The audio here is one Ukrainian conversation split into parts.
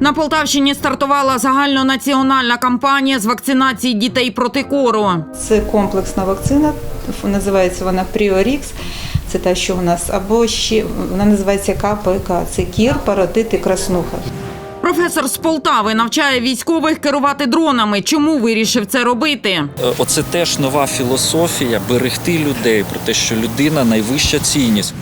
На Полтавщині стартувала загальнонаціональна кампанія з вакцинації дітей проти кору. Це комплексна вакцина, називається вона Пріорікс. Це та, що у нас, або ще вона називається КПК. Це кір, паротит і краснуха. Професор з Полтави навчає військових керувати дронами. Чому вирішив це робити? Е, Оце теж нова філософія берегти людей про те, що людина найвища цінність.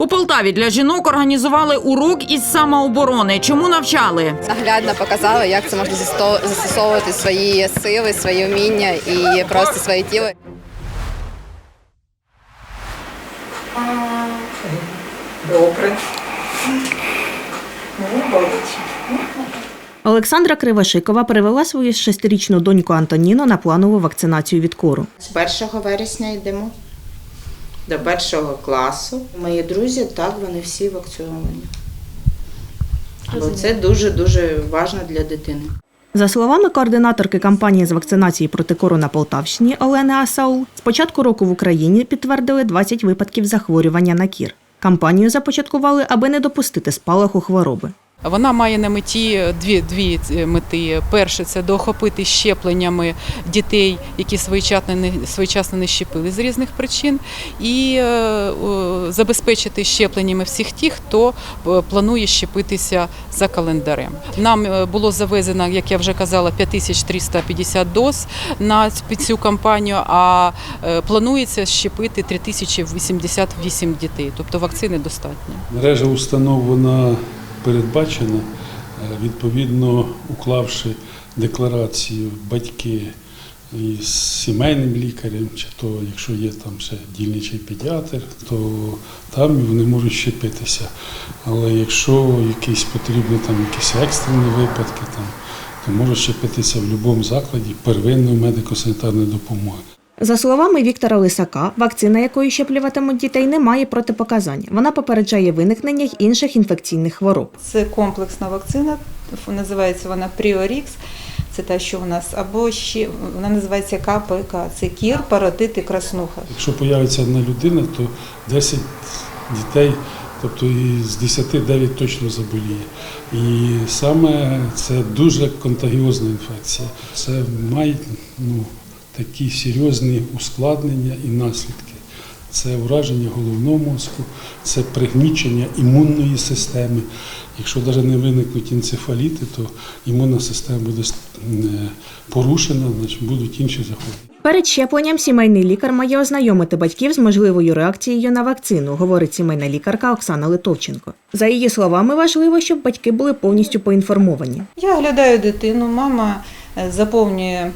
У Полтаві для жінок організували урок із самооборони. Чому навчали? наглядно показали, як це можна застосовувати свої сили, свої вміння і просто своє тіло. Добре. Ну. Олександра Кривошикова привела свою шестирічну доньку Антоніну на планову вакцинацію від кору. З 1 вересня йдемо до першого класу. Мої друзі, так, вони всі вакциновані. Бо це дуже-дуже важливо для дитини. За словами координаторки кампанії з вакцинації проти кору на Полтавщині Олени Асаул, з початку року в Україні підтвердили 20 випадків захворювання на кір. Кампанію започаткували, аби не допустити спалаху хвороби. Вона має на меті дві, дві е, мети. Перше це доохопити щепленнями дітей, які своєчасно не своєчасно не щепили з різних причин, і е, забезпечити щепленнями всіх тих, хто е, планує щепитися за календарем. Нам е, було завезено, як я вже казала, 5350 доз на цю кампанію. А е, планується щепити 3088 дітей. Тобто вакцини достатньо. Мережа установ вона передбачена, е, відповідно уклавши декларацію батьки із сімейним лікарем, чи то якщо є там ще дільничий педіатр, то там вони можуть щепитися. Але якщо якісь потрібні там якісь екстрені випадки, там, то можуть щепитися в будь-якому закладі первинної медико-санітарної допомоги. За словами Віктора Лисака, вакцина, якою щеплюватимуть дітей, не має протипоказань. Вона попереджає виникнення інших інфекційних хвороб. Це комплексна вакцина, називається вона Пріорікс. Це та, що у нас, або ще вона називається КПК. Це кір, паротит і краснуха. Якщо появиться одна людина, то 10 дітей, тобто і з 10 9 точно заболіє. І саме це дуже контагіозна інфекція. Це має ну, такі серйозні ускладнення і наслідки. Це ураження головного мозку, це пригнічення імунної системи. Якщо навіть не виникнуть енцефаліти, то імунна система буде е, порушена, значить будуть інші захворювання. Перед щепленням сімейний лікар має ознайомити батьків з можливою реакцією на вакцину, говорить сімейна лікарка Оксана Литовченко. За її словами, важливо, щоб батьки були повністю поінформовані. Я оглядаю дитину, мама е, заповнює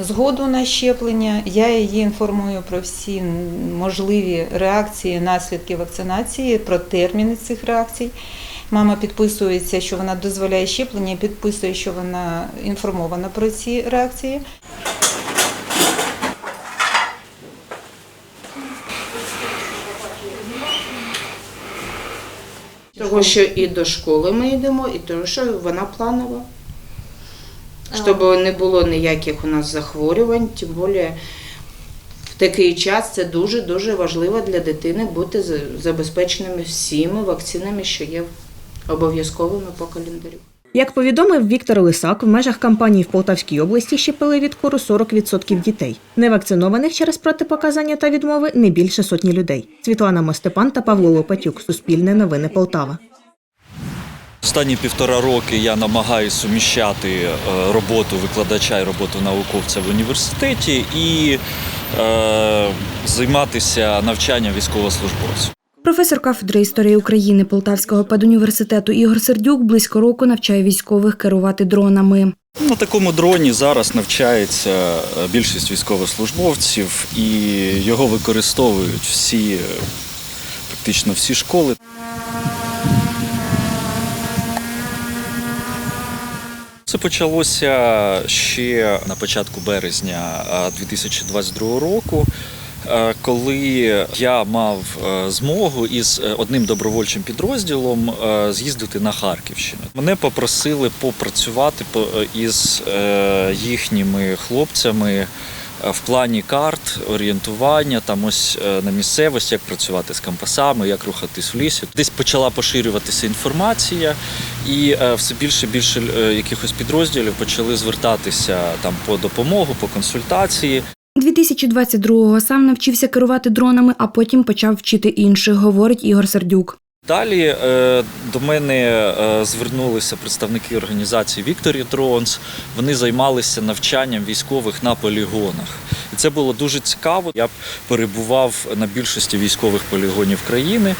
згоду на щеплення. Я її інформую про всі можливі реакції, наслідки вакцинації, про терміни цих реакцій. Мама підписується, що вона дозволяє щеплення, підписує, що вона інформована про ці реакції. Того, що і до школи ми йдемо, і того, що вона планова. Щоб не було ніяких у нас захворювань, тим більше в такий час це дуже-дуже важливо для дитини бути за- забезпеченими всіми вакцинами, що є обов'язковими по календарю. Як повідомив Віктор Лисак, в межах кампанії в Полтавській області щепили від кору 40% дітей. Невакцинованих через протипоказання та відмови не більше сотні людей. Світлана Мостепан та Павло Лопатюк. Суспільне новини Полтава. Останні півтора роки я намагаюся суміщати е, роботу викладача і роботу науковця в університеті і е, займатися навчанням військовослужбовців. Професор кафедри історії України Полтавського педуніверситету Ігор Сердюк близько року навчає військових керувати дронами. На такому дроні зараз навчається е, більшість військовослужбовців і його використовують всі, е, практично всі школи. Це почалося ще на початку березня е, 2022 року. е, Коли я мав е, змогу із е, одним добровольчим підрозділом е, з'їздити на Харківщину, мене попросили попрацювати по- із е, їхніми хлопцями е, в плані карт, орієнтування, там ось е, на місцевості, як працювати з компасами, як рухатись в лісі. Десь почала поширюватися інформація, і е, все більше і більше е, якихось підрозділів почали звертатися там по допомогу, по консультації. 2022-го сам навчився керувати дронами, а потім почав вчити інших, говорить Ігор Сердюк. Далі е, до мене е, звернулися представники організації Victory Drones. Вони займалися навчанням військових на полігонах. І це було дуже цікаво. Я перебував на більшості військових полігонів країни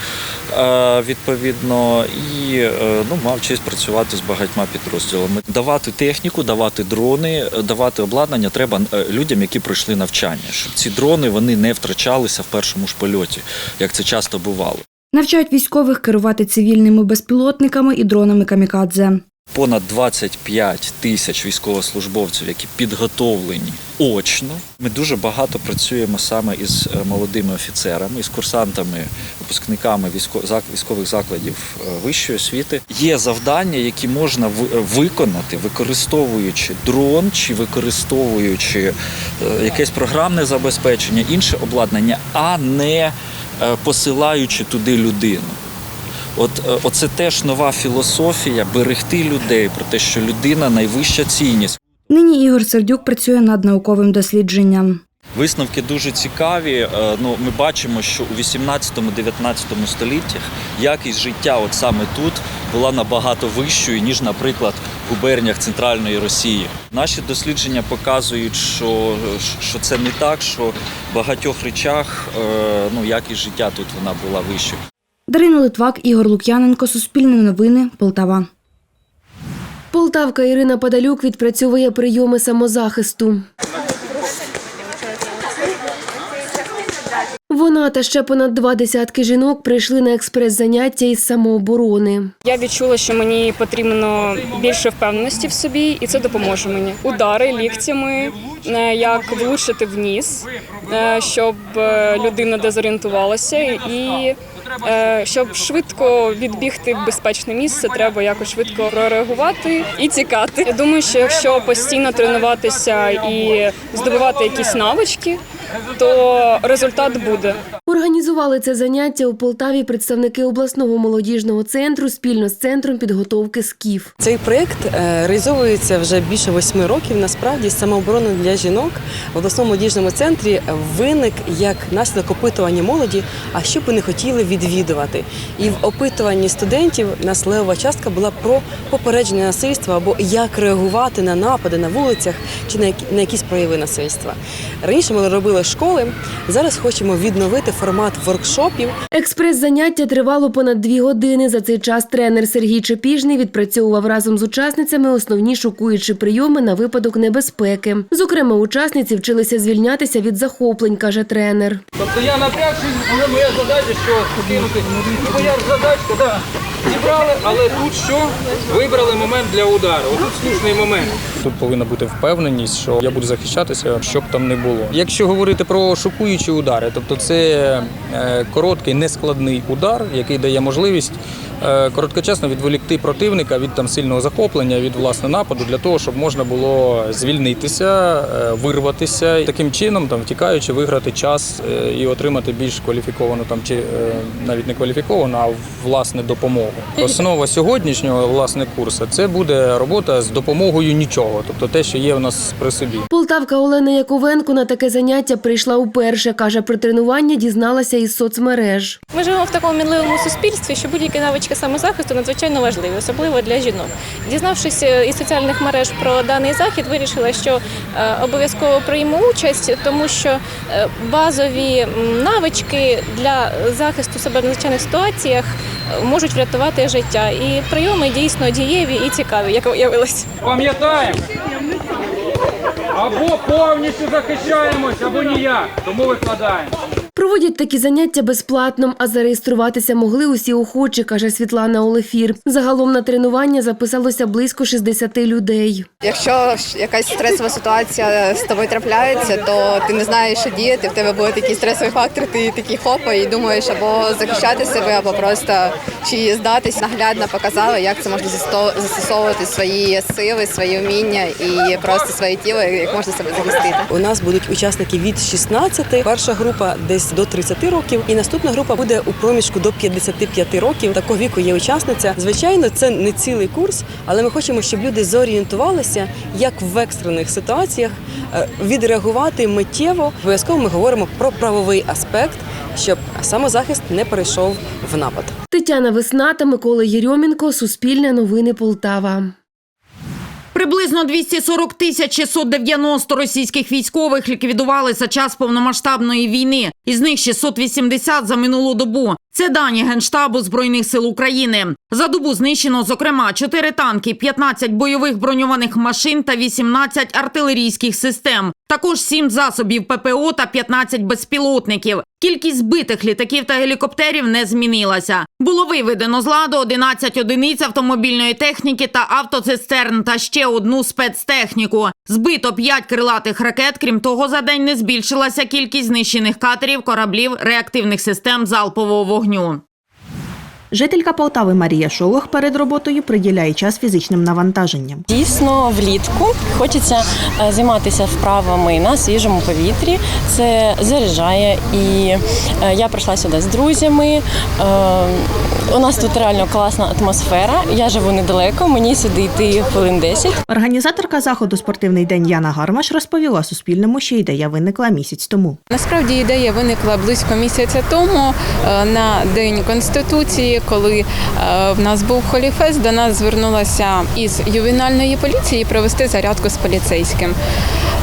е, відповідно і ну, мав честь працювати з багатьма підрозділами. Давати техніку, давати дрони, давати обладнання треба людям, які пройшли навчання, щоб ці дрони вони не втрачалися в першому ж польоті, як це часто бувало. Навчають військових керувати цивільними безпілотниками і дронами камікадзе. Понад 25 тисяч військовослужбовців, які підготовлені очно. Ми дуже багато працюємо саме із е, молодими офіцерами, із курсантами, випускниками військо- військових закладів е, вищої освіти. Є завдання, які можна ви- виконати, використовуючи дрон чи використовуючи е, якесь програмне забезпечення, інше обладнання, а не посилаючи туди людину. От е, оце теж нова філософія берегти людей про те, що людина найвища цінність. Нині Ігор Сердюк працює над науковим дослідженням. Висновки дуже цікаві. Е, Ну, ми бачимо, що у 18-19 століттях якість життя, от саме тут, була набагато вищою, ніж, наприклад, в губерніях центральної Росії. Наші дослідження показують, що, що це не так, що в багатьох речах е, ну, якість життя тут вона була вищою. Дарина Литвак, Ігор Лук'яненко, Суспільне новини, Полтава. Полтавка Ірина Падалюк відпрацьовує прийоми самозахисту. Вона та ще понад два десятки жінок прийшли на експрес-заняття із самооборони. Я відчула, що мені потрібно більше впевненості в собі, і це допоможе мені. Удари ліктями, е, як влучити в ніс, е, щоб е, людина дезорієнтувалася, і щоб швидко відбігти в безпечне місце, треба якось швидко прореагувати і тікати. Я думаю, що якщо постійно тренуватися і здобувати якісь навички, то результат буде. Організували це заняття у Полтаві представники обласного молодіжного центру спільно з центром підготовки СКІФ. Цей проєкт е, реалізовується вже більше восьми років. Насправді самооборона для жінок в обласному молодіжному центрі виник як наслідок опитування молоді, а що б вони хотіли відвідувати. І в опитуванні студентів нас левова частка була про попередження насильства або як реагувати на напади на вулицях чи на якісь прояви насильства. Раніше ми робили школи. Зараз хочемо відновити формат воркшопів Експрес-заняття тривало понад дві години. За цей час тренер Сергій Чепіжний відпрацьовував разом з учасницями основні шокуючі прийоми на випадок небезпеки. Зокрема, учасниці вчилися звільнятися від захоплень, каже тренер. Тобто я напрягшись, але моя задача, що скинути. Моя задачка, да. Зібрали, але тут що? Вибрали момент для удару. Тут слушний момент. Тут повинна бути впевненість, що я буду захищатися, що б там не було. Якщо говорити про шокуючі удари, тобто це е, короткий, нескладний удар, який дає можливість короткочасно відволікти противника від там сильного захоплення, від власне нападу, для того, щоб можна було звільнитися, е, вирватися і таким чином, там втікаючи, виграти час е, і отримати більш кваліфіковану там чи е, навіть не кваліфіковану, а власне допомогу. Основа сьогоднішнього власне курсу це буде робота з допомогою нічого, тобто те, що є в нас при собі. Полтавка Олена Яковенко на таке заняття прийшла уперше. Каже, про тренування дізналася із соцмереж. Ми живемо в такому мінливому суспільстві, що будь-які навички самозахисту надзвичайно важливі, особливо для жінок. Дізнавшись е, із соціальних мереж про даний захід, вирішила, що е, обов'язково прийму участь, тому що е, базові навички для захисту себе в надзвичайних ситуаціях можуть врятувати життя. І прийоми дійсно дієві і цікаві, як виявилось. Пам'ятаємо, або повністю захищаємось, або ніяк. Тому викладаємо. Проводять такі заняття безплатно, а зареєструватися могли усі охочі, каже Світлана Олефір. Загалом на тренування записалося близько 60 людей. Якщо якась стресова ситуація з тобою трапляється, то ти не знаєш, що діяти. В тебе буде такий стресовий фактор, ти такий хопа і думаєш або захищати себе, або просто чи здатись. Наглядно показали, як це можна застосовувати свої сили, свої вміння і просто своє тіло, як можна себе захистити. У нас будуть учасники від 16, перша група десь до 30 років, і наступна група буде у проміжку до 55 років. Такого віку є учасниця. Звичайно, це не цілий курс, але ми хочемо, щоб люди зорієнтувалися, як в екстрених ситуаціях е, відреагувати миттєво. Обов'язково ми говоримо про правовий аспект, щоб самозахист не перейшов в напад. Тетяна Весна та Микола Єрьомінко. Суспільне новини Полтава. Приблизно 240 тисяч 690 російських військових ліквідували за час повномасштабної війни. Із них 680 за минулу добу. Це дані Генштабу Збройних сил України. За добу знищено, зокрема, 4 танки, 15 бойових броньованих машин та 18 артилерійських систем. Також 7 засобів ППО та 15 безпілотників. Кількість збитих літаків та гелікоптерів не змінилася. Було виведено з ладу 11 одиниць автомобільної техніки та автоцистерн та ще одну спецтехніку. Збито 5 крилатих ракет. Крім того, за день не збільшилася кількість знищених катерів, кораблів, реактивних систем залпового вогню. Жителька Полтави Марія Шолох перед роботою приділяє час фізичним навантаженням. Дійсно, влітку хочеться е, займатися вправами на свіжому повітрі. Це заряджає. І е, я прийшла сюди з друзями. Е, У нас тут реально класна атмосфера. Я живу недалеко, мені сюди йти хвилин 10. Організаторка заходу Спортивний день Яна Гармаш розповіла Суспільному, що ідея виникла місяць тому. Насправді ідея виникла близько місяця тому на День Конституції, коли е, в нас був холіфест, до нас звернулася із ювенальної поліції провести зарядку з поліцейським.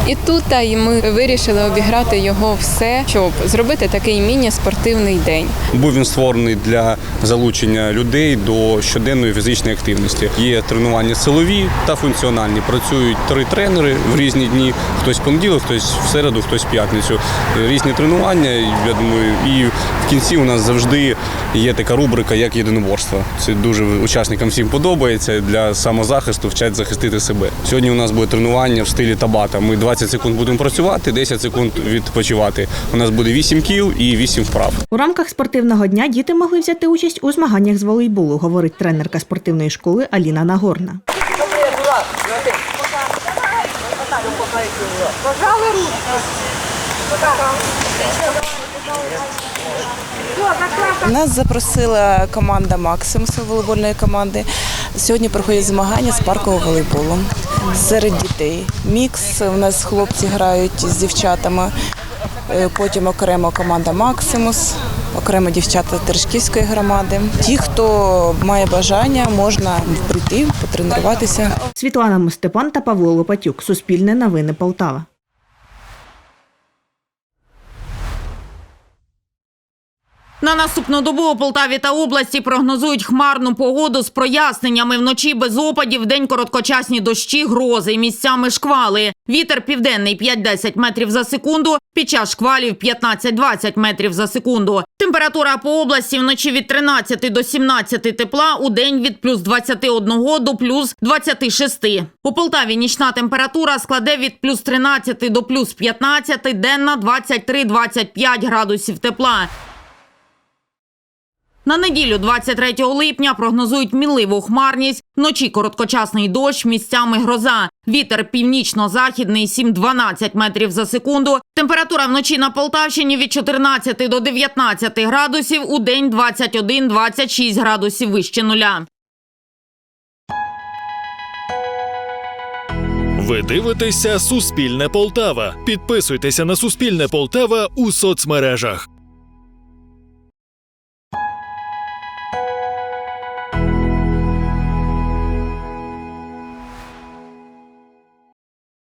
І тут і ми вирішили обіграти його все, щоб зробити такий міні-спортивний день. Був він створений для залучення людей до щоденної фізичної активності. Є тренування силові та функціональні. Працюють три тренери в різні дні. Хтось в понеділок, хтось в середу, хтось в п'ятницю. Різні тренування. Я думаю, і в кінці у нас завжди є така рубрика, як єдиноборство. Це дуже учасникам всім подобається. Для самозахисту вчать захистити себе. Сьогодні у нас буде тренування в стилі табата. Ми 20 секунд будемо працювати, 10 секунд відпочивати. У нас буде 8 кіл і 8 вправ. У рамках спортивного дня діти могли взяти участь у змаганнях з волейболу, говорить тренерка спортивної школи Аліна Нагорна. Нас запросила команда Максимус волейбольної команди. Сьогодні проходять змагання з паркового волейболу серед дітей. Мікс у нас хлопці грають з дівчатами. Е, Потім окремо команда Максимус, окремо дівчата Терешківської громади. Ті, хто має бажання, можна прийти, потренуватися. Світлана Мостепан та Павло Лопатюк. Суспільне новини Полтава. На наступну добу у Полтаві та області прогнозують хмарну погоду з проясненнями вночі без опадів, день короткочасні дощі, грози, місцями шквали. Вітер південний 5-10 метрів за секунду, під час шквалів 15-20 метрів за секунду. Температура по області вночі від 13 до 17 тепла, у день від плюс 21 до плюс 26. У Полтаві нічна температура складе від плюс 13 до плюс 15, денна 23-25 градусів тепла. На неділю, 23 липня, прогнозують мінливу хмарність, вночі короткочасний дощ, місцями гроза. Вітер північно-західний 7-12 метрів за секунду. Температура вночі на Полтавщині від 14 до 19 градусів, у день 21-26 градусів вище нуля. Ви дивитеся Суспільне Полтава. Підписуйтеся на Суспільне Полтава у соцмережах.